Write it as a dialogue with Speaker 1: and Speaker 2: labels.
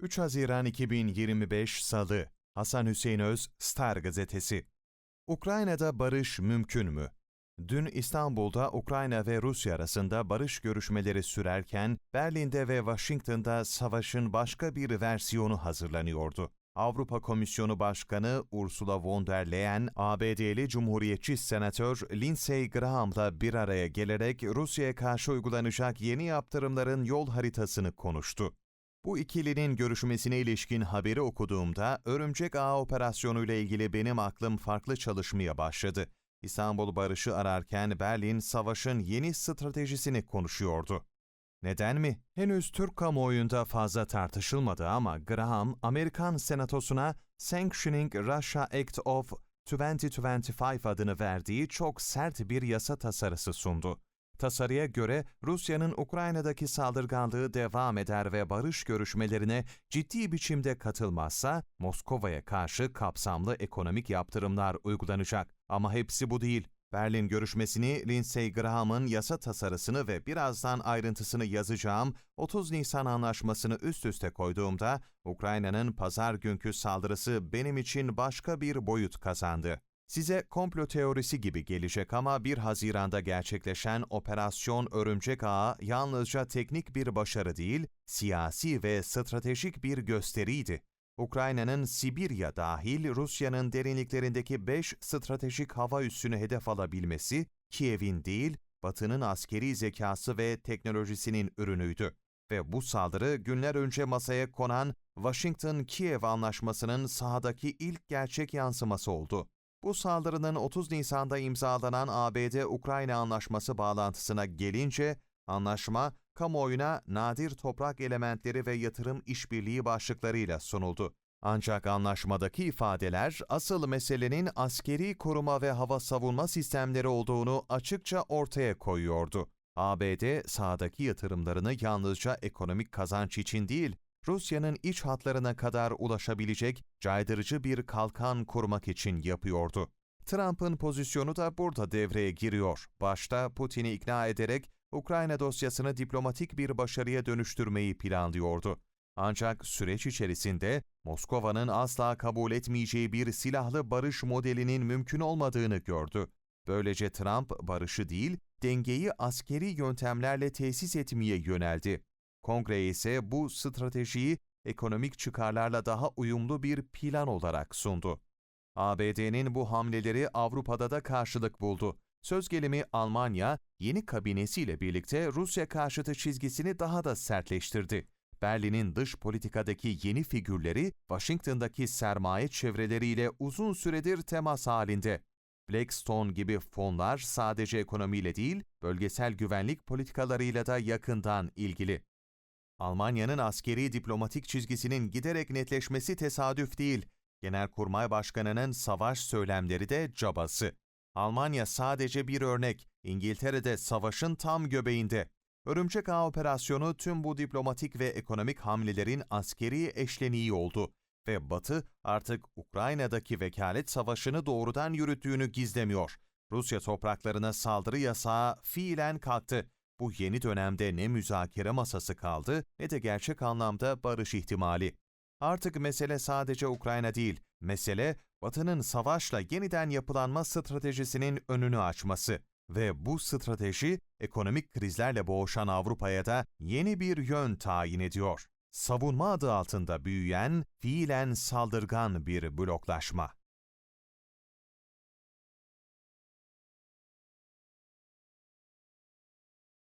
Speaker 1: 3 Haziran 2025 Salı Hasan Hüseyin Öz, Star Gazetesi Ukrayna'da barış mümkün mü? Dün İstanbul'da Ukrayna ve Rusya arasında barış görüşmeleri sürerken Berlin'de ve Washington'da savaşın başka bir versiyonu hazırlanıyordu. Avrupa Komisyonu Başkanı Ursula von der Leyen, ABD'li Cumhuriyetçi Senatör Lindsey Graham'la bir araya gelerek Rusya'ya karşı uygulanacak yeni yaptırımların yol haritasını konuştu. Bu ikilinin görüşmesine ilişkin haberi okuduğumda Örümcek Ağ operasyonuyla ilgili benim aklım farklı çalışmaya başladı. İstanbul barışı ararken Berlin savaşın yeni stratejisini konuşuyordu. Neden mi? Henüz Türk kamuoyunda fazla tartışılmadı ama Graham, Amerikan Senatosu'na Sanctioning Russia Act of 2025 adını verdiği çok sert bir yasa tasarısı sundu. Tasarıya göre Rusya'nın Ukrayna'daki saldırganlığı devam eder ve barış görüşmelerine ciddi biçimde katılmazsa Moskova'ya karşı kapsamlı ekonomik yaptırımlar uygulanacak. Ama hepsi bu değil. Berlin görüşmesini Lindsey Graham'ın yasa tasarısını ve birazdan ayrıntısını yazacağım 30 Nisan anlaşmasını üst üste koyduğumda Ukrayna'nın pazar günkü saldırısı benim için başka bir boyut kazandı. Size komplo teorisi gibi gelecek ama 1 Haziran'da gerçekleşen Operasyon Örümcek Ağı yalnızca teknik bir başarı değil, siyasi ve stratejik bir gösteriydi. Ukrayna'nın Sibirya dahil Rusya'nın derinliklerindeki 5 stratejik hava üssünü hedef alabilmesi, Kiev'in değil, Batı'nın askeri zekası ve teknolojisinin ürünüydü. Ve bu saldırı günler önce masaya konan Washington-Kiev anlaşmasının sahadaki ilk gerçek yansıması oldu. Bu saldırının 30 Nisan'da imzalanan ABD-Ukrayna anlaşması bağlantısına gelince, anlaşma kamuoyuna nadir toprak elementleri ve yatırım işbirliği başlıklarıyla sunuldu. Ancak anlaşmadaki ifadeler asıl meselenin askeri koruma ve hava savunma sistemleri olduğunu açıkça ortaya koyuyordu. ABD sahadaki yatırımlarını yalnızca ekonomik kazanç için değil, Rusya'nın iç hatlarına kadar ulaşabilecek caydırıcı bir kalkan kurmak için yapıyordu. Trump'ın pozisyonu da burada devreye giriyor. Başta Putin'i ikna ederek Ukrayna dosyasını diplomatik bir başarıya dönüştürmeyi planlıyordu. Ancak süreç içerisinde Moskova'nın asla kabul etmeyeceği bir silahlı barış modelinin mümkün olmadığını gördü. Böylece Trump barışı değil, dengeyi askeri yöntemlerle tesis etmeye yöneldi. Kongre ise bu stratejiyi ekonomik çıkarlarla daha uyumlu bir plan olarak sundu. ABD'nin bu hamleleri Avrupa'da da karşılık buldu. Söz gelimi Almanya, yeni kabinesiyle birlikte Rusya karşıtı çizgisini daha da sertleştirdi. Berlin'in dış politikadaki yeni figürleri, Washington'daki sermaye çevreleriyle uzun süredir temas halinde. Blackstone gibi fonlar sadece ekonomiyle değil, bölgesel güvenlik politikalarıyla da yakından ilgili. Almanya'nın askeri diplomatik çizgisinin giderek netleşmesi tesadüf değil. Genelkurmay Başkanı'nın savaş söylemleri de cabası. Almanya sadece bir örnek. İngiltere'de savaşın tam göbeğinde. Örümcek Ağ operasyonu tüm bu diplomatik ve ekonomik hamlelerin askeri eşleniği oldu ve Batı artık Ukrayna'daki vekalet savaşını doğrudan yürüttüğünü gizlemiyor. Rusya topraklarına saldırı yasağı fiilen kalktı. Bu yeni dönemde ne müzakere masası kaldı ne de gerçek anlamda barış ihtimali. Artık mesele sadece Ukrayna değil, mesele Batı'nın savaşla yeniden yapılanma stratejisinin önünü açması. Ve bu strateji ekonomik krizlerle boğuşan Avrupa'ya da yeni bir yön tayin ediyor. Savunma adı altında büyüyen, fiilen saldırgan bir bloklaşma.